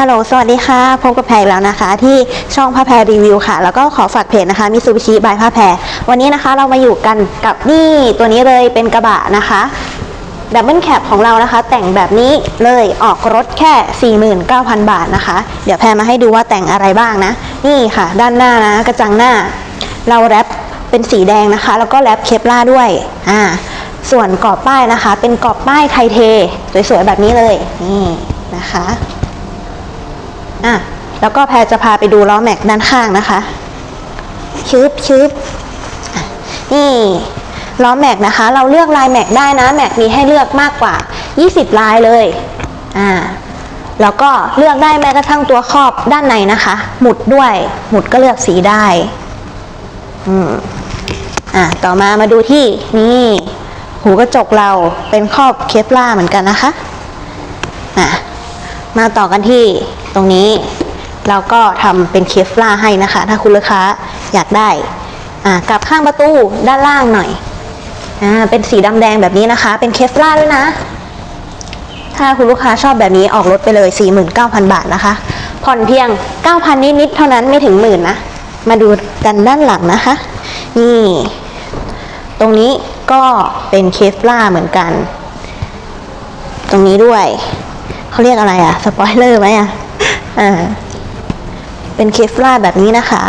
ฮัลโหล สวัสดีค่ะ พบกับแพรแล้วนะคะ ที่ช่องผ้าแพรรีวิวค่ะ แล้วก็ขอฝากเพจนะคะมิซูบิชิบายผ้าแพรวันนี้นะคะเรามาอยู่กันกับนี่ตัวนี้เลยเป็นกระบะนะคะดับเบิลแคปของเรานะคะ แต่งแบบนี้เลยออกรถแค่ 49,000 บาทนะคะ เดี๋ยวแพรมาให้ดูว่าแต่งอะไรบ้างนะ นี่ค่ะ ด้านหน้านะกระจังหน้า เราแรปเป็นสีแดงนะคะ แล้วก็แรปเคปล่าด้วยอ่าส่วนกรอบป้ายนะคะ เป็นกรอบป้ายไทเท สวยๆแบบนี้เลยนี่นะคะ อะแล้วก็แพรจะพาไปดูล้อแม็กด้านข้างนะคะชึบชึบนี่ล้อแม็กนะคะ เราเลือกลายแม็กได้นะแม็กมีให้เลือกมากกว่า 20 ลายเลยอ่าแล้วก็เลือกได้แม้กระทั่งตัวครอบด้านในนะคะ หมุดด้วย หมุดก็เลือกสีได้อืมอะต่อมามาดูที่นี่ หูกระจกเราเป็นครอบเคปล่าเหมือนกันนะคะอะมาต่อกันที่ รงนี้ เราก็ทำเป็นเคฟล่าให้นะคะ ถ้าคุณลูกค้าอยากได้กลับข้างประตูด้านล่างหน่อยอเป็นสีดำแดงแบบนี้นะคะ เป็นเคฟล่าด้วยนะ ถ้าคุณลูกค้าชอบแบบนี้ออกรถไปเลย 49,000 บาทนะคะ ผ่อนเพียง 9,000 นิดๆเท่านั้นไม่ถึงหมื่นนะ มาดูกันด้านหลังนะคะ นี่ ตรงนี้ก็เป็นเคฟล่าเหมือนกัน ตรงนี้ด้วย เขาเรียกอะไรอะสปอยเลอร์ไหมอะ อ่า เป็นเคฟลาแบบนี้นะคะ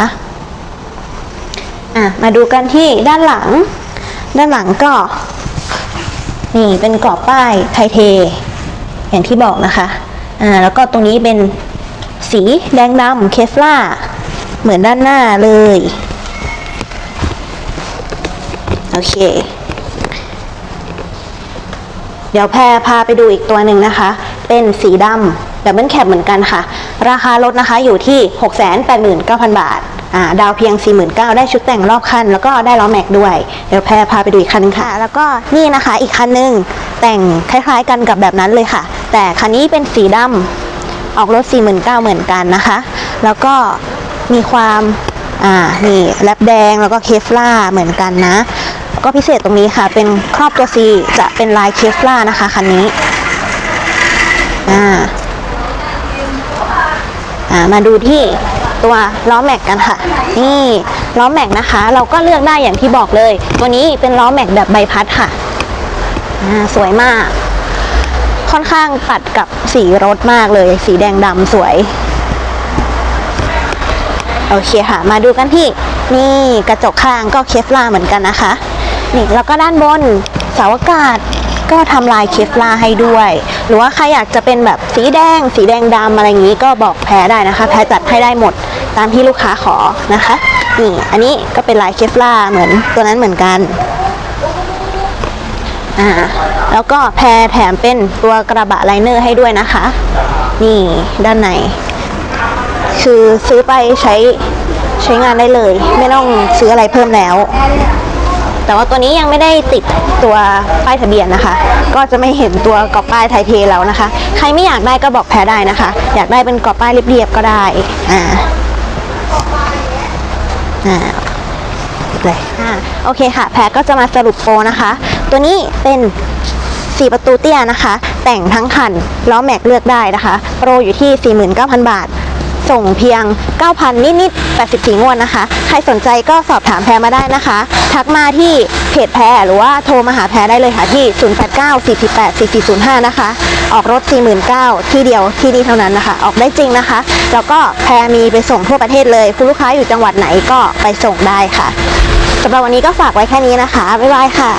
อะ มาดูกันที่ด้านหลัง ด้านหลังก็ นี่เป็นกรอบป้ายไทเท อย่างที่บอกนะคะ อ่า แล้วก็ตรงนี้เป็นสีแดงดำเคฟลาเหมือนด้านหน้าเลย โอเคเดี๋ยวแพรพาไปดูอีกตัวหนึ่งนะคะ เป็นสีดำดับเบิลแคปเหมือนกันค่ะ ราคารถนะคะอยู่ที่ 689,000 บาทดาวเพียง 49,000 ได้ชุดแต่งรอบคัน แล้วก็ได้ล้อแม็กด้วย เดี๋ยวแพรพาไปดูอีกคันนึงค่ะ แล้วก็นี่นะคะอีกคันหนึงแต่งคล้ายๆกันกับแบบนั้นเลยค่ะ แต่คันนี้เป็นสีดำออกรถ 49,000 เหมือนกันนะคะ แล้วก็มีความอ่านี่แรปแดงแล้วก็เคฟล่าเหมือนกันนะ ก็พิเศษตรงนี้ค่ะ เป็นครอบตัว C จะเป็นลายเคฟล่านะคะคันนี้อ่า มาดูที่ตัวล้อแม็กกันค่ะ นี่ล้อแม็กนะคะ เราก็เลือกได้อย่างที่บอกเลยตัวนี้เป็นล้อแม็กแบบใบพัดค่ะสวยมาก ค่อนข้างตัดกับสีรถมากเลย สีแดงดำสวย โอเคค่ะ มาดูกันที่ นี่กระจกข้างก็เคฟลาเหมือนกันนะคะ นี่แล้วก็ด้านบนเสาอากาศ ก็ทำลายเคฟลาให้ด้วย หรือว่าใครอยากจะเป็นแบบสีแดง สีแดงดำอะไรอย่างนี้ก็บอกแพรได้นะคะ แพรจัดให้ได้หมดตามที่ลูกค้าขอนะคะนี่อันนี้ก็เป็นลายเคฟลาเหมือนตัวนั้นเหมือนกันอ่าแล้วก็แพรแถมเป็นตัวกระบะไลเนอร์ให้ด้วยนะคะ นี่ด้านใน คือซื้อไปใช้ใช้งานได้เลย ไม่ต้องซื้ออะไรเพิ่มแล้ว แต่ว่าตัวนี้ยังไม่ได้ติดตัวป้ายทะเบียนนะคะ ก็จะไม่เห็นตัวกรอบป้ายไทยเทแล้วนะคะ ใครไม่อยากได้ก็บอกแพ้ได้นะคะ อยากได้เป็นกรอบป้ายเรียบๆก็ได้อ่าอ่าเลยอ่าโอเคค่ะ แพรก็จะมาสรุปโปรนะคะ ตัวนี้เป็น4ประตูเตี้ยนะคะ แต่งทั้งคันล้อแม็กเลือกได้นะคะ โปรอยู่ที่ 49,000 บาท ส่งเพียง 9,000 นิดๆ84 งวดนะคะ ใครสนใจก็สอบถามแพรมาได้นะคะ ทักมาที่เพจแพรหรือว่าโทรมาหาแพรได้เลยค่ะที่ 089 448 4405 นะคะ ออกรถ 49,000 ที่เดียวที่นี่เท่านั้นนะคะ ออกได้จริงนะคะ แล้วก็แพรมีไปส่งทั่วประเทศเลย คุณลูกค้าอยู่จังหวัดไหนก็ไปส่งได้ค่ะสำหรับวันนี้ก็ฝากไว้แค่นี้นะคะ บ๊ายบายค่ะ